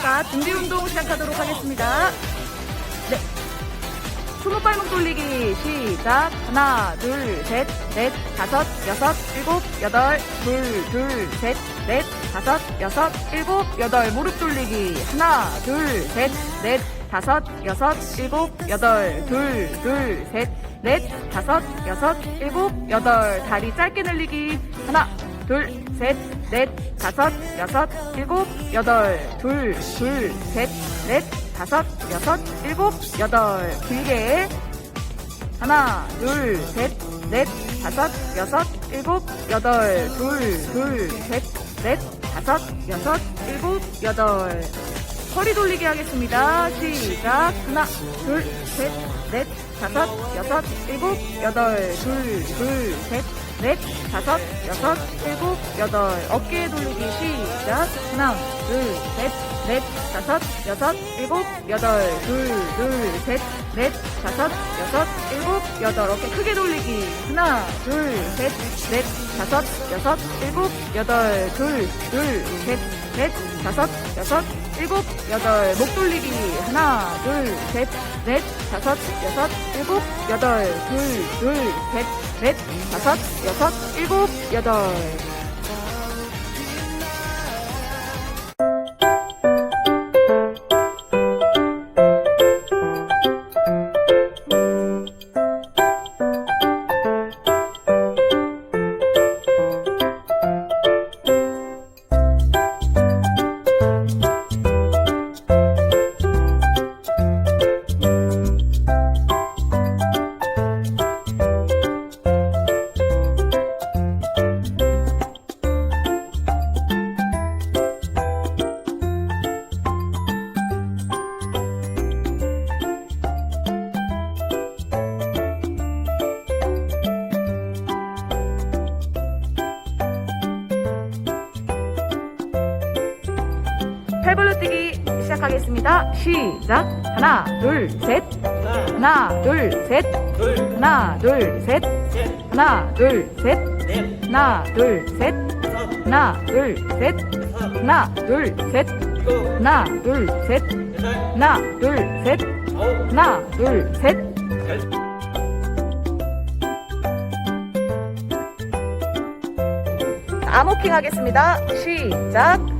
자, 준비 운동 시작하도록 하겠습니다. 네. 스무 발목 돌리기 시작. 하나, 둘, 셋, 넷, 다섯, 여섯, 일곱, 여덟, 둘, 둘, 셋, 넷, 다섯, 여섯, 일곱, 여덟. 무릎 돌리기. 하나, 둘, 셋, 넷, 다섯, 여섯, 일곱, 여덟, 둘, 둘, 셋, 넷, 다섯, 여섯, 일곱, 여덟. 다리 짧게 늘리기. 하나, 둘, 셋, 넷, 다섯, 여섯, 일곱, 여덟, 둘, 둘, 셋, 넷, 다섯, 여섯, 일곱, 여덟. 길게. 하나, 둘, 셋, 넷, 다섯, 여섯, 일곱, 여덟. 둘, 둘, 셋, 넷, 다섯, 여섯, 일곱, 여덟. 허리 돌리기 하겠습니다. 시작. 하나, 둘, 셋, 넷, 다섯, 여섯, 일곱, 여덟. 둘, 둘, 셋, 넷, 다섯, 여섯, 일곱, 여덟. 어깨 돌리기 시작. 하나, 둘, 셋, 넷, 다섯, 여섯, 일곱, 여덟. 둘, 둘, 셋, 넷, 다섯, 여섯, 일곱, 여덟. 어깨 크게 돌리기. 하나, 둘, 셋, 넷, 다섯, 여섯, 일곱, 여덟. 둘, 둘, 셋, 넷, 다섯, 여섯, 일곱, 여덟. 목 돌리기. 하나, 둘, 셋, 넷, 다섯, 여섯, 일곱, 여덟. 둘, 둘, 셋, 넷, 다섯, 여섯, 일곱, 여덟. 팔벌로 뛰기 시작하겠습니다. 시작. 하나, 둘, 셋. 하나, 둘, 셋. 하나, 둘, 셋. 하나, 둘, 셋. 하나, 둘, 셋. 하나, 둘, 셋. 하나, 둘, 셋. 하나, 둘, 셋. 하나, 둘, 셋. 하나, 둘, 셋. 암호킹 하겠습니다. 시작.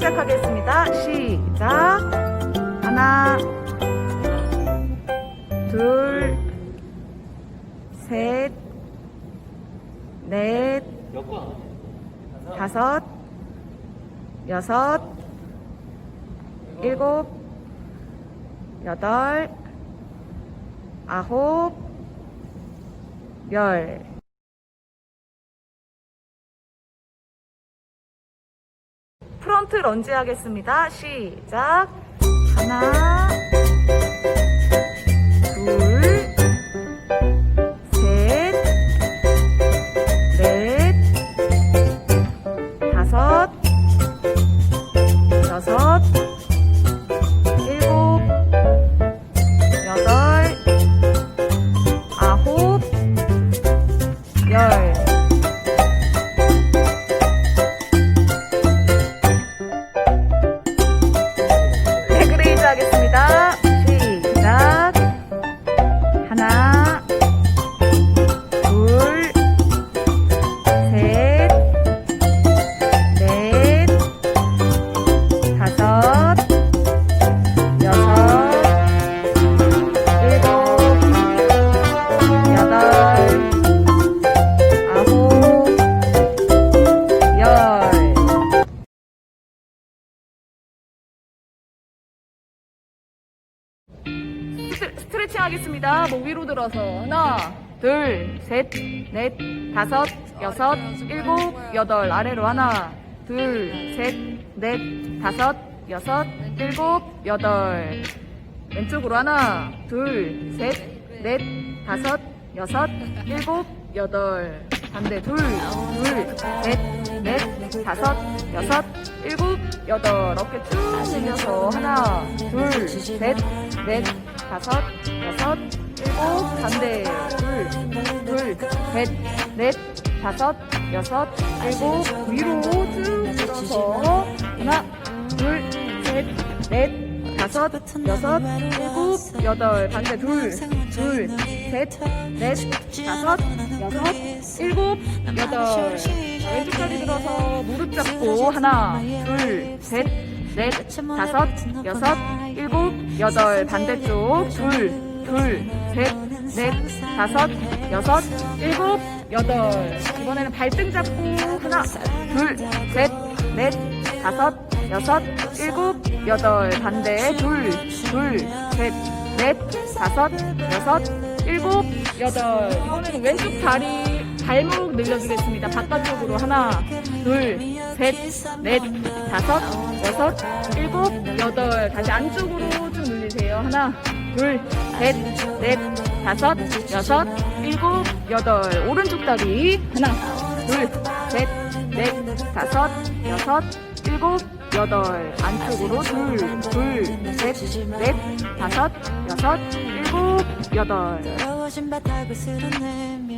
시작하겠습니다. 시작. 하나, 둘, 셋, 넷, 다섯, 여섯, 일곱, 여덟, 아홉, 열. 프론트 런지 하겠습니다. 시작. 하나, 하겠습니다. 목 위로 들어서 하나, 둘, 셋, 넷, 다섯, 여섯, 일곱, 여덟 아래로 하나, 둘, 셋, 넷, 다섯, 여섯, 일곱, 여덟. 왼쪽으로 하나, 둘, 셋, 넷, 다섯, 여섯, 일곱, 여덟. 반대 둘, 둘, 셋, 넷, 다섯, 여섯, 일곱, 여덟. 어깨 쭉 내려서 하나, 둘, 셋, 넷, 다섯, 여섯, 일곱. 반대 둘, 둘, 셋, 넷, 다섯, 여섯, 일곱. 위로 쭉 들어서 하나, 둘, 셋, 넷, 다섯, 여섯, 일곱, 여덟. 반대 둘, 둘, 셋, 넷, 다섯, 여섯, 일곱, 여덟. 자, 왼쪽까지 들어서 무릎 잡고 하나, 둘, 셋, 넷, 다섯, 여섯, 일곱, 여덟. 반대쪽 둘, 둘, 셋, 넷, 다섯, 여섯, 일곱, 여덟. 이번에는 발등 잡고 하나, 둘, 셋, 넷, 다섯, 여섯, 일곱, 여덟. 반대 둘, 둘, 셋, 넷, 다섯, 여섯, 일곱, 여덟. 이번에는 왼쪽 다리 발목 늘려주겠습니다. 바깥쪽으로 하나, 둘, 셋, 넷, 다섯, 여섯, 일곱, 여덟. 다시 안쪽으로 쭉 늘리세요. 하나, 둘, 셋, 넷, 다섯, 여섯, 일곱, 여덟. 오른쪽 다리 하나, 둘, 셋, 넷, 다섯, 여섯, 일곱, 여덟. 안쪽으로 둘, 둘, 셋, 넷, 다섯, 여섯, 일곱, 여덟. 쓸어내며